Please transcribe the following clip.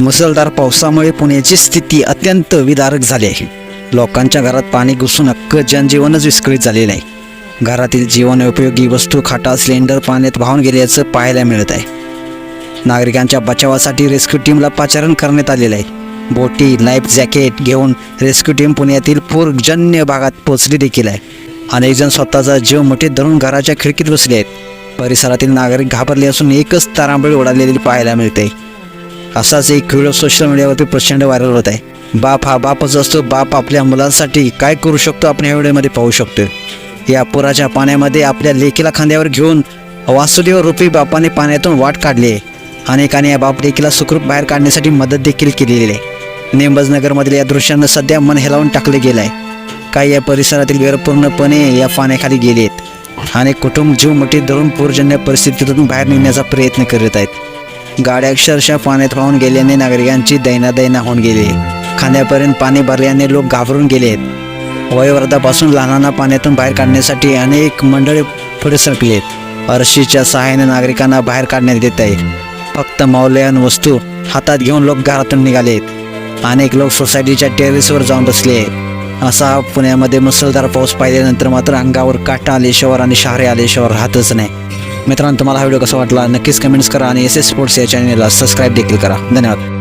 मुसळधार पावसामुळे पुण्याची स्थिती अत्यंत विदारक झाली आहे. लोकांच्या घरात पाणी घुसून अक्क जनजीवनच विस्कळीत झालेलं आहे. घरातील जीवनोपयोगी वस्तू खाटा सिलेंडर पाण्यात वाहून गेल्याचं पाहायला मिळत आहे. नागरिकांच्या बचावासाठी रेस्क्यू टीमला पाचारण करण्यात आलेलं आहे. बोटी लाईफ जॅकेट घेऊन रेस्क्यू टीम पुण्यातील पूरजन्य भागात पोचली देखील आहे. अनेकजण स्वतःचा जीव मुठीत धरून घराच्या खिडकीत बसले आहेत. परिसरातील नागरिक घाबरले असून एकच तारांबळी उडालेली पाहायला मिळते. असाच एक व्हिडिओ सोशल मीडियावरती प्रचंड व्हायरल होत आहे. बाप हा बापच असतो बाप आपल्या मुलांसाठी काय करू शकतो आपण या व्हिडिओमध्ये पाहू शकतो या पुराच्या पाण्यामध्ये आपल्या लेकीला खांद्यावर घेऊन वासुदेव रूपी बापाने पाण्यातून वाट काढली आहे. अनेकांनी या बाप लेकीला सुखरूप बाहेर काढण्यासाठी मदत देखील केलेली आहे. नेमबजनगरमधील या दृश्यानं सध्या मन हेलावून टाकले गेलं आहे काही या परिसरातील घर पूर्णपणे या पाण्याखाली गेले आहेत अनेक कुटुंब जीव मुठीत धरून पूरजन्य परिस्थितीतून बाहेर निघण्याचा प्रयत्न करत आहेत. गाड्या अक्षरशः पाण्यात वाहून गेल्याने नागरिकांची दैनादैना होऊन गेली. आहे खांद्यापर्यंत पाणी भरल्याने लोक घाबरून गेले आहेत लहानांना पाण्यातून बाहेर काढण्यासाठी अनेक मंडळी पुढे सरकली आहेत अर्शीच्या सहाय्याने नागरिकांना बाहेर काढण्यात येत आहे. फक्त मौल्यवान वस्तू हातात घेऊन लोक घरातून निघाले आहेत अनेक लोक सोसायटीच्या टेरेसवर जाऊन बसले असा पुण्यामध्ये मुसळधार पाऊस पाहिल्यानंतर मात्र अंगावर काटा आल्याशिवाय आणि शहरे आल्याशिवाय राहतच नाही. मित्रांनो तुम्हाला हा व्हिडिओ कसा वाटला? नक्कीच कमेंट्स करा आणि एस एस स्पोर्ट्स या चॅनलला सबस्क्राईब देखील करा. धन्यवाद.